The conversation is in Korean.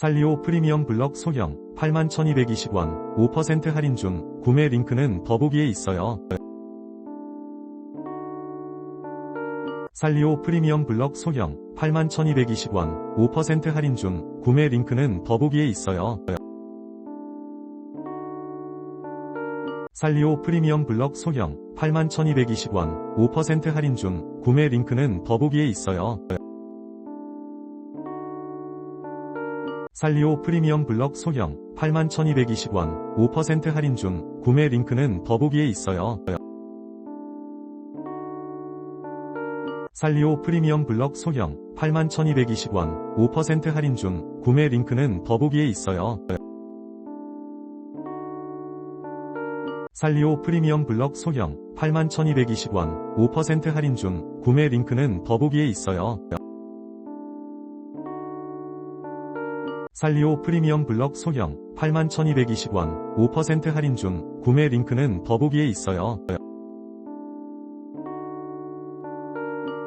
살리오 프리미엄 블럭 소형 81,220원 5% 할인 중 구매 링크는 더보기에 있어요. 살리오 프리미엄 블럭 소형 81,220원 5% 할인 중 구매 링크는 더보기에 있어요. 살리오 프리미엄 블럭 소형 81,220원 5% 할인 중 구매 링크는 더보기에 있어요. 살리오 프리미엄 블럭 소형 81,220원 5% 할인 중 구매 링크는 더보기에 있어요. 살리오 프리미엄 블럭 소형 81,220원 5% 할인 중 구매 링크는 더보기에 있어요. 살리오 프리미엄 블럭 소형 81,220원 5% 할인 중 구매 링크는 더보기에 있어요. 살리오 프리미엄 블럭 소형 81,220원 5% 할인 중 구매 링크는 더보기에 있어요.